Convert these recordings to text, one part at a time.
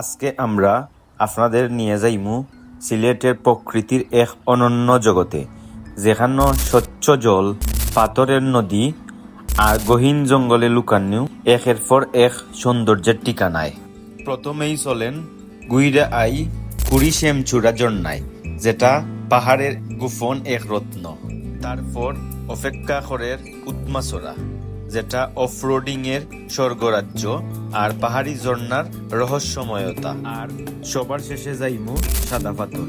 আজকে আমরা আপনাদের নিয়ে যাইমু সিলেটের প্রকৃতির এক অনন্য জগতে, যেখানে স্বচ্ছ জল, পাথরের নদী আর গহীন জঙ্গলে লুকানো একের পর এক সৌন্দর্যের ঠিকানায়। প্রথমেই চলেন গুইরা আই কুড়ি শ্যামচূড়া জন্নায় যেটা পাহাড়ের গুফন এক রত্ন। তারপর অপেক্ষা করের উৎমাচরা যেটা অফরোডিং এর স্বর্গরাজ্য আর পাহাড়ি ঝর্ণার রহস্যময়তা। আর সবার শেষে যাইমু সাদা পাথর।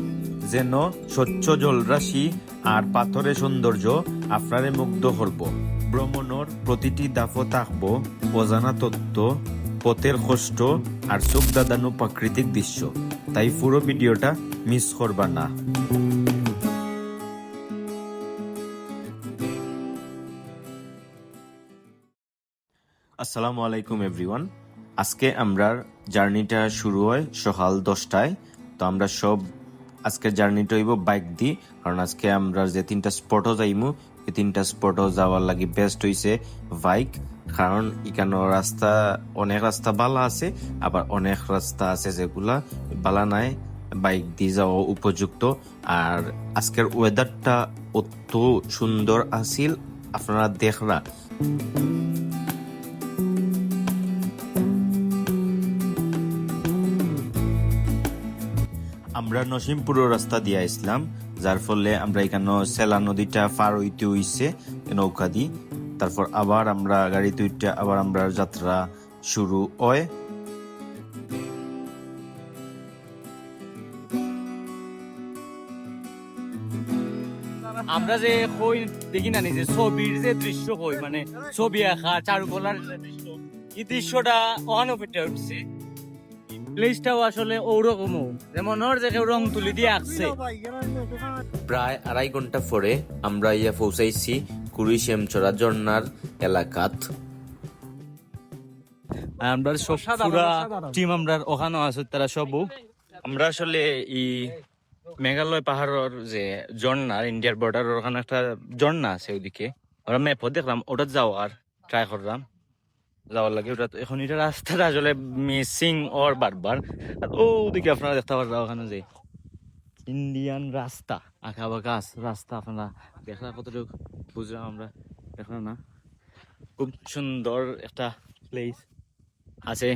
যেন স্বচ্ছ জলরাশি আর পাথরের সৌন্দর্য আপনারে মুগ্ধ করব। ভ্রমণর প্রতিটি দাফও থাকব অজানা তত্ত্ব, পথের কষ্ট আর চোখ দাদানো প্রাকৃতিক দৃশ্য। তাই পুরো ভিডিওটা মিস করবা না। আসসালামু আলাইকুম এভরিওয়ান আজকে আমরা জার্নিটা শুরু হয় সকাল দশটায়। তো আমরা সব আজকের জার্নিটা হইব বাইক দি কারণ আজকে আমরা যে তিনটা স্পটও যাইমু, এই তিনটা স্পটও যাওয়ার লাগি বেস্ট হইছে বাইক কারণ এখানে রাস্তা, অনেক রাস্তা বালা আছে, আবার অনেক রাস্তা আছে যেগুলা বালা নাই বাইক দিয়ে যাওয়া উপযুক্ত। আর আজকের ওয়েদারটা অত সুন্দর আছিল, আপনারা দেখরা। আমরা নসিমপুর রাস্তা দিয়ে আসলাম, যার ফলে আমরা এখানে সেলা নদীটা পার হইতে হইছে নৌকা দি তারপর আবার আমরা গাড়িতে উঠতে আবার আমরা যাত্রা শুরু হয়। আমরা যে কই দেখি না যে ছবির যে দৃশ্য কই মানে ছবি আঁকা, চারুকলার যে দৃশ্য, এই দৃশ্যটা অন পেটে উঠছে প্লেসটাও আসলে ওরকমও। যেমন ওর যে রং তুলি দিয়ে আঁকছে প্রায় আড়াই ঘণ্টা পরে আমরা ইয়া পৌঁছাইছি কুড়ি শ্যামচরা ঝর্ণার এলাকাত। আমরা সব পুরা টিম আমরা ওখানে আছে তারা সব। আমরা আসলে ই মেঘালয় পাহাড়ের যে ঝর্ণা ইন্ডিয়ার বর্ডার ওখানে একটা ঝর্ণা আছে ওইদিকে। আমরা ম্যাপও দেখলাম ওটা যাওয়ার ট্রাই করলাম। যাওয়ার লাগে। ওটা এখন এটা রাস্তাটা আসলে মিসিং ওর বারবার। আর ওদিকে আপনারা দেখতে পারবেন ওখানে যে ইন্ডিয়ান রাস্তা আঁকা বাঁকা রাস্তা আপনারা দেখলা কতটুকু বুঝলাম আমরা। দেখলাম না। খুব সুন্দর একটা প্লেস আছে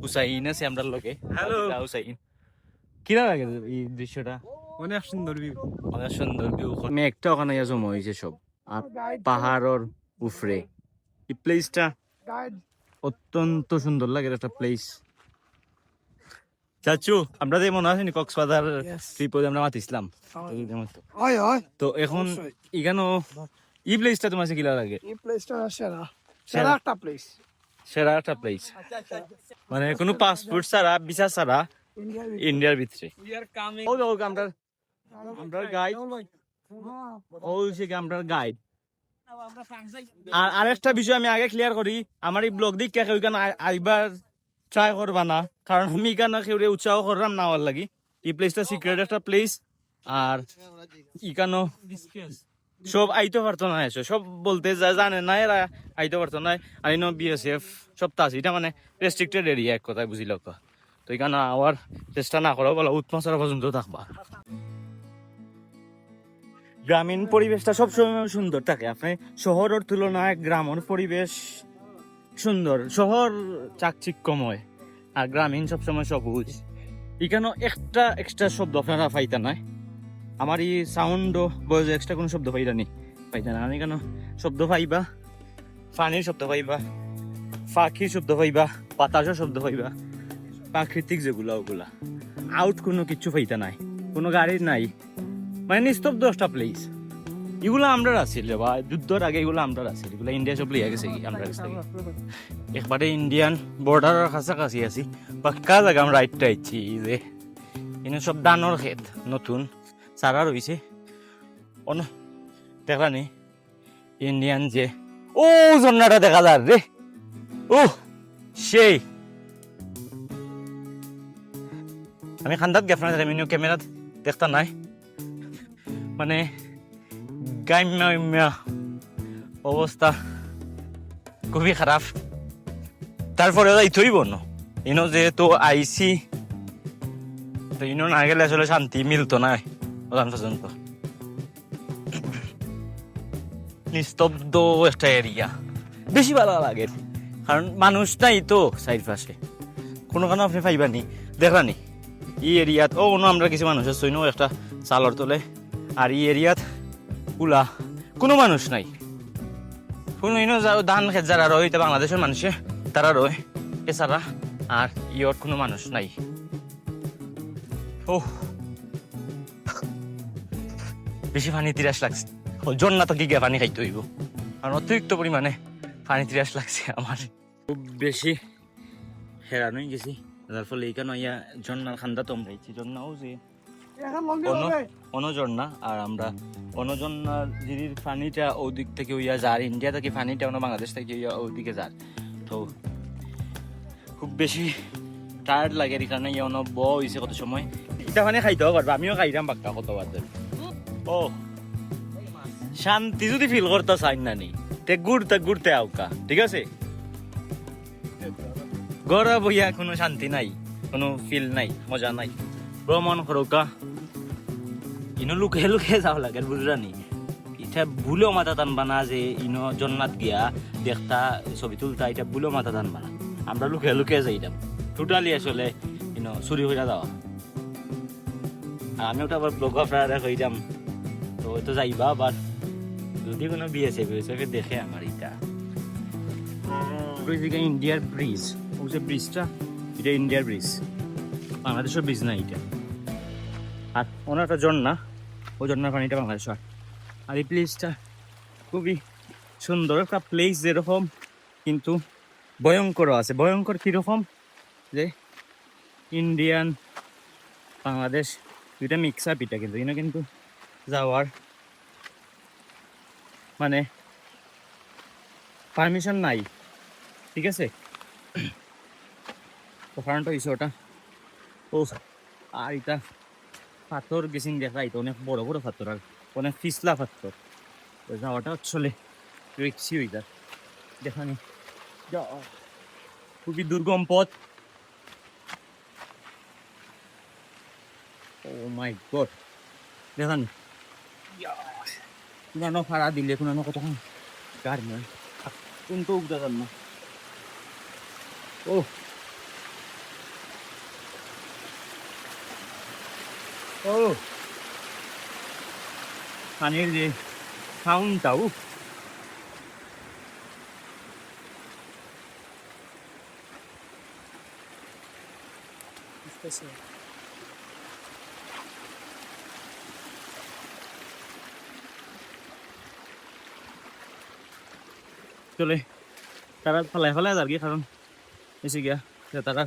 হুসাইন আছে আমরা লোকে হ্যালো হুসাইন। কিরা লাগে এই দৃশ্যটা? অনেক সুন্দর ভিউ অনেক সুন্দর ভিউ মেঘটা ওখানে জমা হয়েছে সব। আর পাহাড়ের উফরে এই প্লেসটা অত্যন্ত সুন্দর লাগে একটা প্লেস চাচু আমরা যে মনে আছে কক্সবাজার ট্রিপে আমরা মাতিছিলাম। তো এখন এখানেও এই প্লেসটা তোমার কাছে কিলা লাগে? প্লেসটা সেরা। সেরা? একটা প্লেস সেরা একটা প্লেস মানে কোনো পাসপোর্ট ছাড়া ভিসা ছাড়া ইন্ডিয়ার ভিতরে। ও আমরা আমরা গাইড ও সে আমরা গাইড আর আরেকটা বিষয় আমি আগে ক্লিয়ার করি, আমার এই ব্লগ দিক কে ওইখানে আইবার ট্রাই করবা না। কারণ আমি এখানে কেউ উৎসাহ করলাম না হওয়ার লাগি। এই প্লেসটা সিক্রেট একটা প্লেস আর ইকানো সব আইতে পারতো না এসে। সব বলতে যা জানে না এরা আইতে পারতো না। আর ইনো বিএসএফ সব তা আছে। এটা মানে রেস্ট্রিক্টেড এরিয়া এক কথায় বুঝিল তো এখানে আবার চেষ্টা না করা, বলা উৎমাচারা পর্যন্ত থাকবা। গ্রামীণ পরিবেশটা সবসময় সুন্দর থাকে। আপনি শহরের তুলনায় গ্রামের পরিবেশ সুন্দর। শহর চাকচিক্যময় আর গ্রামীণ সবসময় সবুজ। এখানেও একটা এক্সট্রা শব্দ আপনারা পাইতা নাই আমার এই সাউন্ড বয়স এক্সট্রা কোনো শব্দ পাইতা নেই পাইতা না। আমি কেন শব্দ পাইবা? পানির শব্দ পাইবা? পাখির শব্দ পাইবা? বাতাসের শব্দ পাইবা? প্রাকৃতিক যেগুলা, ওগুলা। আউট কোনো কিছু পাইতা নাই। কোনো গাড়ি নাই। মানে নিস্তব্ধ একটা প্লেস এগুলো আমরা আছিল বা যুদ্ধর আগে এগুলো আমরা আছিল এগুলো ইন্ডিয়া সব লিয়া গেছে কি আমরা কাছ থেকে একবারে ইন্ডিয়ান বর্ডারের কাছাকাছি আছি পাক্কা জায়গা আমরা রাইটটা আইছি যে। এনে সব দানোর ক্ষেত নতুন। সারা রয়েছে অন দেখলা নি ইন্ডিয়ান যে ও ঝর্ণাটা দেখা যার রে। ও সেই। আমি খান্দাত গেফনা আমি ক্যামেরাত দেখতা নাই। মানে গাইম্যা অবস্থা খুবই খারাপ তারপরে যাই থইব ন ইনো যেহেতু আইসি তো ইনো না গেলে আসলে শান্তি মিলতো না ওখান পর্যন্ত নিস্তব্ধ একটা এরিয়া বেশি ভালো লাগে কারণ মানুষ নাই তো সাইড পাশে কোনো কারণে আপনি পাইবানি দেখানি এই এরিয়াত ও কোনো আমরা কিছু মানুষ আছে একটা চালর তোলে আর এই এরিয়াত উলা কোনো মানুষ নাই। কোনো ইনো ধান খেত যারা রয় এটা বাংলাদেশের মানুষে, তারা রয়। এছাড়া আর ইয়র কোনো মানুষ নাই। ও বেশি পানি তিরাস লাগছে। জন্না তো গিয়ে পানি খাইতে হইব। আর অতিরিক্ত পরিমাণে পানি তিরাস লাগছে আমার। খুব বেশি হেরান হয়ে গেছি। যার ফলে এইখানে ইয়া জন্নার খান্দা তোমরাইছি জন্নাও যে আর আমরা জিরির পানিটা ওদিক থেকে ইয়া যার ইন্ডিয়া থেকে পানিটা অন্য বাংলাদেশ থেকে ইয়া ওদিকে যার। তো খুব বেশি টায়ার্ড লাগে এই কারণে ইয়া অন্য ব হয়েছে কত সময়। এটা মানে খাইতেও পারব আমিও খাইতাম বাক্কা কত বাদে ও শান্তি যদি ফিল করতে চাই না নি তে ঘুরতে ঘুরতে আউকা ঠিক আছে? গড়া বইয়া কোনো শান্তি নাই কোনো ফিল নাই মজা নাই। ভ্রমণ করোকা ইনো লুকে লুকে যাও লাগে বুঝরানি এটা ভুলেও মাথা টানবা না যে ইনো জন্নাত গিয়া দেখতা ছবি তুলতা এটা ভুলেও মাথা টানবা না আমরা লুকে লুকে যাইতাম টোটালি আসলে ইনো চুরি হইয়া যাওয়া আর আমি ওটা আবার ব্লগ আপনারা হইতাম তো তো যাইবা আবার যদি কোনো বিএসএফ বিএসএফ দেখে আমার এটা ইন্ডিয়ার ব্রিজ ওই যে ব্রিজটা এটা ইন্ডিয়ার ব্রিজ বাংলাদেশের বীজ না এটা আর ওনার একটা ঝর্ণা ওই ঝর্ণার পানিটা বাংলাদেশ আর আর এই প্লেসটা খুবই সুন্দর, একটা প্লেস যেরকম, কিন্তু ভয়ঙ্করও আছে। ভয়ঙ্কর কীরকম? যে ইন্ডিয়ান বাংলাদেশ, দুইটা মিক্স আপ এটা কিন্তু এখানে কিন্তু যাওয়ার মানে পারমিশন নাই। ঠিক আছে? তো কারণটা হয়েছে ওটা। ও আর এটা পাথর গেছিন দেখা, এটা অনেক বড় বড় পাথর, আর অনেক পিছলা পাথর। যাওয়াটা আসলে রিক্সি যায় দেখানি খুবই দুর্গম পথ। ও মাই গড দেখানি কোনো ভাড়া দিলে কোনো কত গাড়ি নয় কোনটা উঠতে না। ও ও পানির যে সাউন্ডটা উফ চলে তারা ফেলাই ফেলাই আর কি কারণ এসে গিয়া যে তারা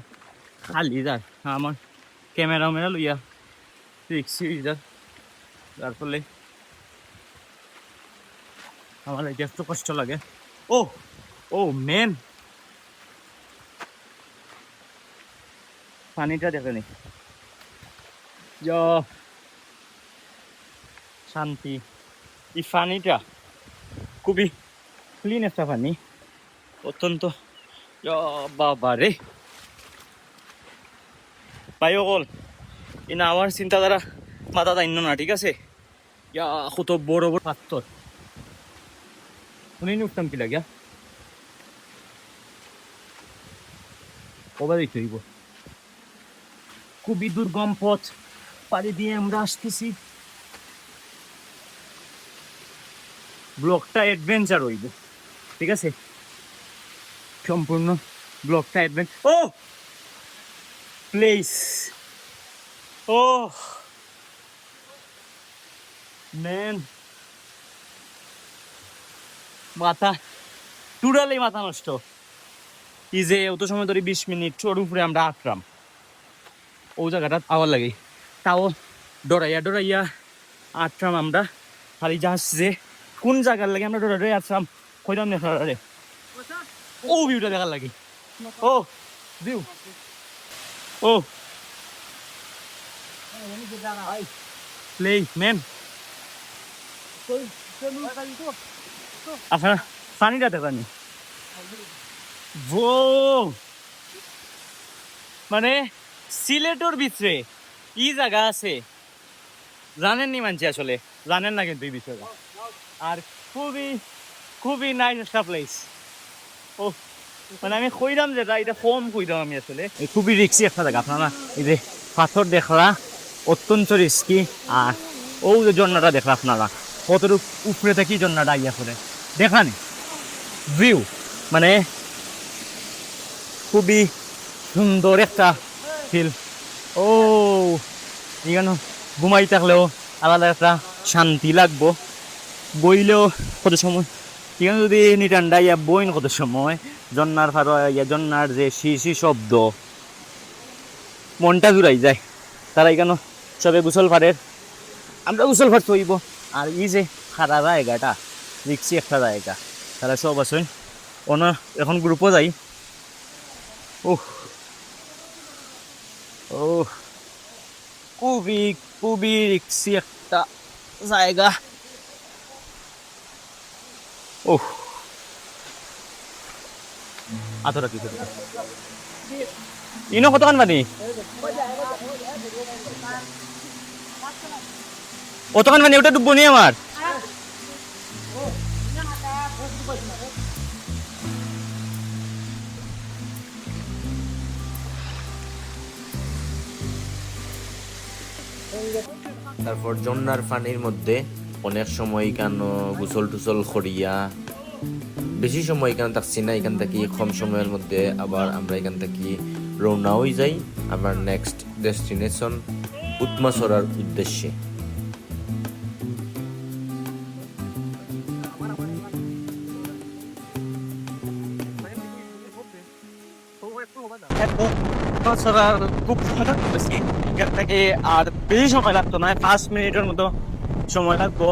খালি যার আমার ক্যামেরা ম্যামেরা লইয়া যার ফলে আমার এটা একটু কষ্ট লাগে। ও ও মেন পানিটা দেখে নি। শান্তি। এই পানিটা খুবই ক্লিন একটা পানি। অত্যন্ত বাবা রে। ভাই ইনা আমার চিন্তাধারা মাথা দাইন্য না, ঠিক আছে? ইয়া কত বড় বড় পাত্তর। শুনি উঠতাম কি লাগিয়া কবে দেখতে খুবই দুর্গম পথ, পাড়ি দিয়ে আমরা আসতেছি। ব্লকটা অ্যাডভেঞ্চার হইব, ঠিক আছে? সম্পূর্ণ ব্লকটা অ্যাডভেঞ্চ ও! প্লেস। ও ম্যান মাথা টুটালি মাথা নষ্ট। এই যে অত সময় ধরে বিশ মিনিট ওর উপরে আমরা আটরাম ও জায়গাটা আওয়ার লাগে। তাও ডরাইয়া ডরাইয়া আটরাম আমরা। খালি যাস যে কোন জায়গার লাগে আমরা ডরাই আটরাম কইলাম না রে। ও ভিউটা দেখার লাগে। ও ভিউ। ও। প্লে ম্যান আপনার পানিটা দেখানি ও মানে সিলেটর ভিতরে ই জায়গা আছে জানেন নি মানছি আসলে জানেন না কিন্তু এই বিষয়ে আর খুবই খুবই নাইস একটা প্লেস ও মানে আমি কইরাম যেটা এটা কম কইরাম আমি আসলে এই খুবই রিক্সি একটা জায়গা আপনারা এই যে পাথর দেখলা অত্যন্ত রিস্কি আর ও যে ঝর্ণাটা দেখলা আপনারা, কতটুক উপরে থেকে ঝর্ণাটা ইয়া করে দেখানি ভিউ মানে খুবই সুন্দর একটা ফিল ও, এখানে ঘুমাই থাকলেও আলাদা একটা শান্তি লাগবো। বইলেও কত সময়, এখানে যদি নিটান্ডা ইয়া বইন কত সময়, জন্নার ফারো ইয়া জন্নার যে শি শি শব্দ, মনটা জুড়াই যায়। তারা এখানে সবে গুসল ফারের আমরা গুসল ফার থইব আর ই যে খারা জায়গাটা রিক্সি একটা জায়গা। তারা সব আছে অন এখন গ্রুপও যাই। ওহ ও খুবই খুবই রিক্সি একটা জায়গা। ওহ আতরা কি ইনো কতক্ষণ পানি কতক্ষণ পানি ওটা ডুববো নি আমার। তারপর জন্নার পানির মধ্যে অনেক সময় কেন গুসল টুসল করিয়া, বেশি সময় এখানে থাকছি না, এখান থেকে কম সময়ের মধ্যে আবার আমরা এখান থেকে রওনা হয়ে যাই আমার নেক্সট ডেস্টিনেশন উৎমাসরার উদ্দেশ্যে। তাছাড়া খুব লাগতেছে এখান থেকে আর বেশি সময় লাগতো না, পাঁচ মিনিটের মতো সময় লাগবো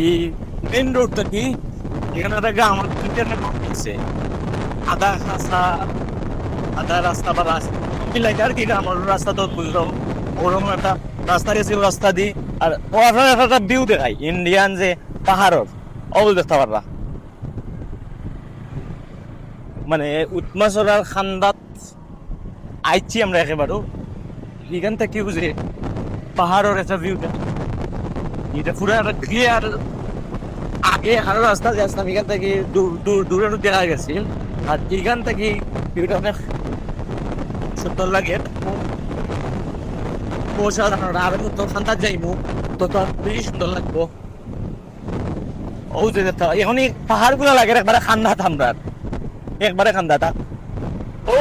এই মেন রোডটা কি? এখানে একটা গ্রাম আছে আধা রাস্তা আধা রাস্তা বা রাস্তা মিলাই আর কি আমার রাস্তা তো বুঝলাম ওরকম একটা রাস্তা গেছি রাস্তা দি আর ওখানে একটা ভিউ দেখাই ইন্ডিয়ান যে পাহাড়র অবল দেখতে পারবা মানে উৎমাসরার খান্দাত আইছি আমরা একেবারেও। এখান থেকে বুঝে পাহাড়ের একটা ভিউ এটা পুরো একটা ক্লিয়ার আগে আরও রাস্তা যে এখান থেকে দূর দেখা গেছে। আর এখান থেকে ভিউটা অনেক লাগে। অসাধারণ আর তো খান্দাত যাইমু, তো তো বেশি সুন্দর লাগবো। ও যে এখন পাহাড়গুলো লাগে একবারে খান্দাত আমরা। একবারে খান্দাতা। ও!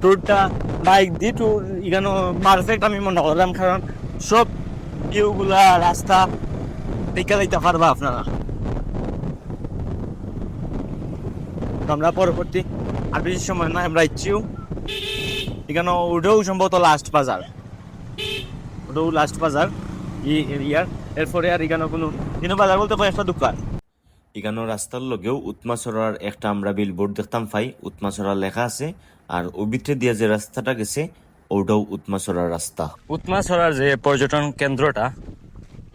ট্যুরটা বাইক দিয়ে ট্যুর এখানে পারফেক্ট আমি মনে করলাম, কারণ সব ভিউগুলা রাস্তা দেখে দিতে পারবা আপনারা। আমরা পরবর্তী আর বেশি সময় নয় আমরা ইচ্ছিও এখানে ওটাও সম্ভবত লাস্ট বাজার। ওটাও লাস্ট বাজার ই এরিয়ার এরপরে আর এখানে কোনো কোনো বাজার বলতে কয়েকটা দোকান। এখানো রাস্তার লগেও উৎমাসরার একটা আমরা বিলবোর্ড দেখতাম পাই উৎমাসরা লেখা আছে, আর ভিতরে দিয়ে যে রাস্তাটা গেছে, ওটাও উৎমাসরার রাস্তা। উৎমাছড়ার যে পর্যটন কেন্দ্রটা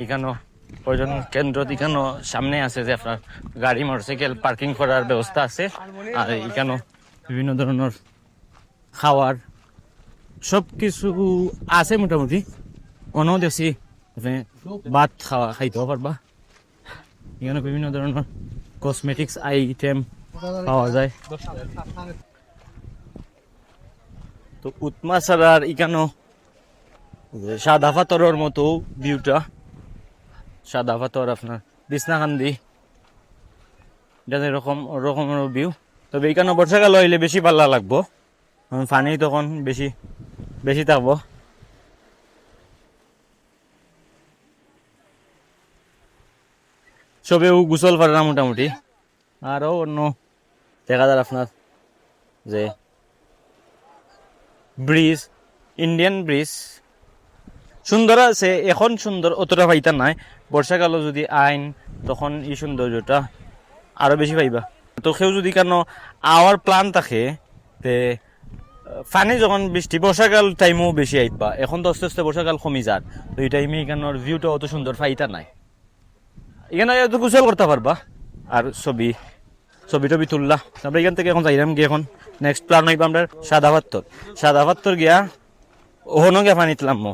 এখানে পর্যটন কেন্দ্র এখানে সামনে আছে যে আপনার গাড়ি মোটরসাইকেল পার্কিং করার ব্যবস্থা আছে, আর এখানে বিভিন্ন ধরনের খাওয়ার সব কিছু আছে মোটামুটি। অনেও দেখছি ভাত খাওয়া খাইতেও পারবা। এখানে বিভিন্ন ধরনের কসমেটিক্স আইটেম পাওয়া যায়। তো উৎমাছড়ার এখানেও যে সাদা পাথরের মতো ভিউটা সাদা পাথর আপনার বিছনাকান্দি এটা এরকম, ওরকমের ভিউ তবে এখানে বর্ষাকাল হইলে বেশি পাল্লা লাগবো। পানি তখন বেশি বেশি থাকব। সবেও গুসল পারে না মোটামুটি। আরও অন্য দেখা যায় আপনার যে ব্রিজ ইন্ডিয়ান ব্রিজ। সুন্দর আছে, এখন সুন্দর, অতটা পাইতা নাই। বর্ষাকালও যদি আইন, তখন এই সৌন্দর্যটা আরও বেশি পাইবা তো কেউ যদি কেন আওয়ার প্ল্যান থাকে তে ফানি যখন বৃষ্টি, বর্ষাকাল টাইমও বেশি আইবা এখন তো আস্তে আস্তে বর্ষাকাল কমি যার তো এই টাইমে এখানোর ভিউটা অত সুন্দর পাইতা নাই। এখানে তো গোসল করতে পারবা? আর ছবি ছবি টবি তুললা। আমরা এখান থেকে এখন যাইলাম গিয়ে এখন নেক্সট প্ল্যান হইব আমরা সাদা পাত্তর সাদা পাত্তর গিয়া ওহনো গিয়া পানি তুলাম মো।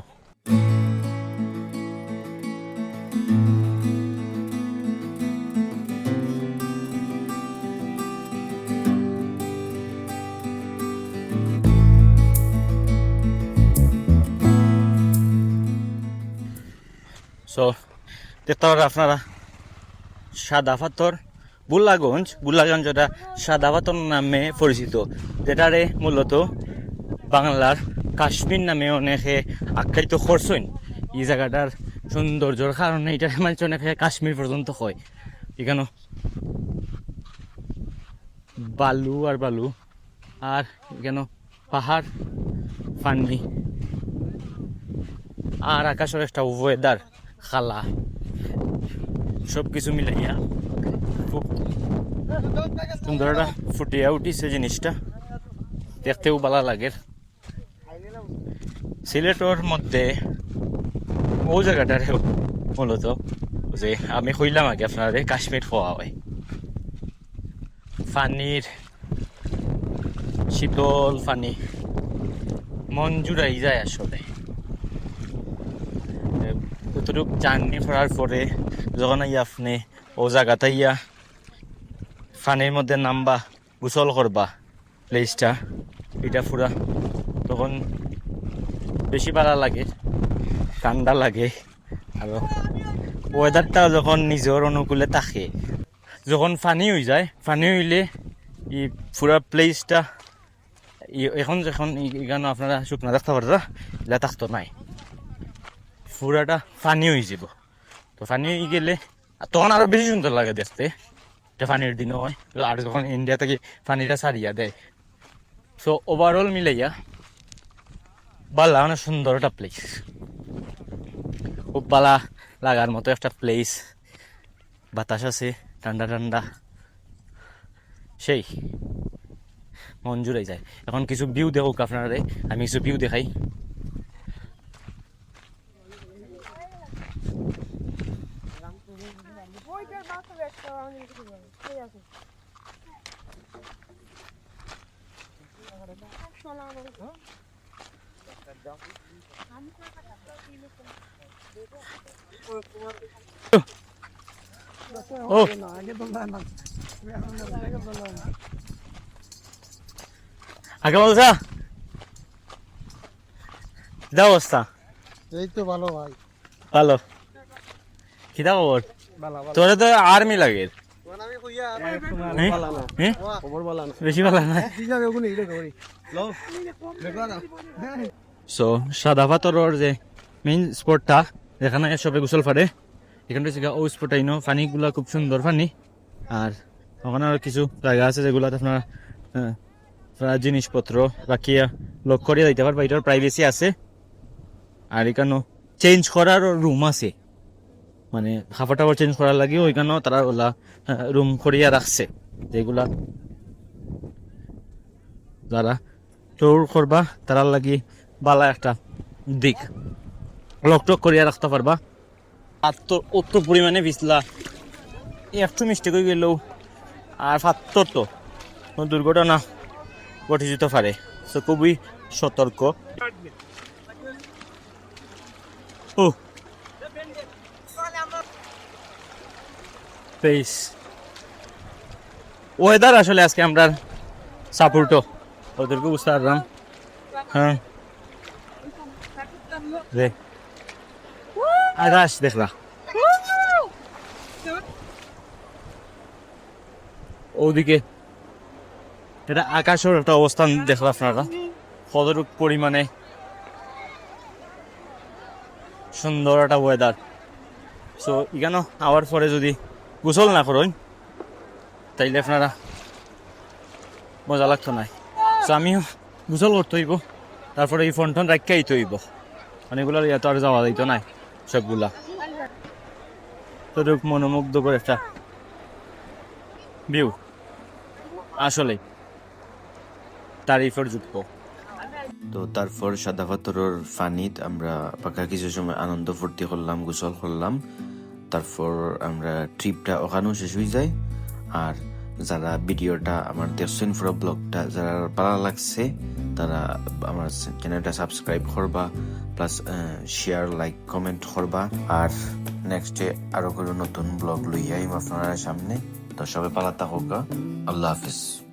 সো দেখতে পারেন আপনারা। সাদা পাথর বুল্লাগঞ্জ। বুল্লাগঞ্জ যেটা সাদা পাথর নামে পরিচিত, যেটারে মূলত বাংলার কাশ্মীর নামে অনেকে আখ্যায়িত করছেন। এই জায়গাটার সৌন্দর্যর কারণে এটা মানুষ অনেকে কাশ্মীর পর্যন্ত হয় এখানে বালু আর বালু, আর কেন পাহাড়, পানি, আর আকাশের একটা ওয়েদার খালা। সব কিছু মিলাইয়া খুব সুন্দর একটা ফুটিয়া উঠিছে জিনিসটা। দেখতেও ভালো লাগে। সিলেটর মধ্যে, ও জায়গাটারে মূলত যে আমি কইলাম আগে আপনারে, কাশ্মীর হওয়া হয়। পানির শীতল পানি মন জুড়াই যায় আসলে। কতটুক জার্নি করার পরে যখন আইয়া আপনি ও জায়গাতে ইয়া ফানির মধ্যে নামবা, গোসল করবা প্লেসটা এটা পুরা তখন বেশি ভালো লাগে ঠান্ডা লাগে আর ওয়েদারটা যখন নিজের অনুকূলে থাকে, যখন ফানি হয়ে যায় ফানি হইলে ই পুরা প্লেসটা এখন যখন এখানে আপনারা শুকনা দেখতে পারতা এটা থাকতো নাই। পুরাটা ফানি হয়ে যাব। তো ফানি গেলে তখন আরও বেশি সুন্দর লাগে দেখতে। এটা ফানির দিন হয়। আর যখন ইন্ডিয়া থেকে ফানিটা সারিয়া দেয়। সো ওভারঅল মিলাইয়া, বালা অনেক সুন্দর একটা প্লেস খুব বালা লাগার মতো একটা প্লেস বাতাস আছে, ঠান্ডা ঠান্ডা। সেই, মন জুড়াই যায়। এখন কিছু ভিউ দেখুক আপনারা। আমি কিছু ভিউ দেখাই ওইটার মাথা একটা আমি কিছু বলি ঠিক আছে শোনা ও আগে বলছা কিদা অবস্থা? এই তো ভালো ভাই। ভালো। কিদা খবর তোরে তো আর্মি লাগে। না না বেশি ভালো না না সাদা পাথরের যে মেইন স্পটটা যেখানে সবে গোসল ফাড়ে এখানটা হচ্ছে ও স্পট আইনো পানিগুলা খুব সুন্দর পানি। আর ওখানে আর কিছু জায়গা আছে যেগুলোতে আপনার জিনিসপত্র বাকি লক করিয়া দিতে পারবা এটার প্রাইভেসি আছে। আর এখানেও চেঞ্জ করার রুম আছে। মানে হাফা টাওয়ার চেঞ্জ করার লাগে ওইখানেও তারা ওলা রুম করিয়া রাখছে। যেগুলা যারা ট্যুর করবা তারা লাগি বালা একটা দিক। লকটক করিয়া রাখতে পারবা। আর অত পরিমাণে বিছলা একটু মিস্টেক হয়ে গেলেও আর ফাত্তর তো। দুর্ঘটনা ঘটে যেতে পারে খুবই সতর্ক। ও পেস ওয়েদার আসলে আজকে আমরা সাপোর্টও ওদেরকে বুঝতে পারলাম। হ্যাঁ। রে। আকাশ দেখলা। ওদিকে এটা আকাশের একটা অবস্থান দেখলা আপনারা। কতটুক পরিমাণে সুন্দর একটা ওয়েদার সো এখানে আওয়ার পরে যদি গোসল না করেন তাইলে আপনারা মজা লাগতো নাই। সো আমিও গোসল করতে হইব। তারপরে এই ফোন টোন রাখিয়াই তো হইব। অনেকগুলো ইয়ে তো আর যাওয়া যাইতো নাই, সবগুলা। তো রূপ মনোমুগ্ধ করে একটা ভিউ আসলে তারিফের যুক্ত। তো তারপর সাদা পাথরের ফানিত আমরা পাকা কিছু সময় আনন্দ ফুর্তি করলাম, গোসল করলাম। তারপর আমরা ট্রিপটা ওখানেও শেষ হয়ে যায়। আর যারা ভিডিওটা আমার দেখছেন পুরো ব্লগটা যারা ভালো লাগছে, তারা আমার চ্যানেলটা সাবস্ক্রাইব করবা প্লাস শেয়ার লাইক কমেন্ট করবা। আর নেক্সটে আরও কোনো নতুন ব্লগ লইয়াই আপনার সামনে। তো সবাই পালা থাকুক আল্লাহ হাফিজ।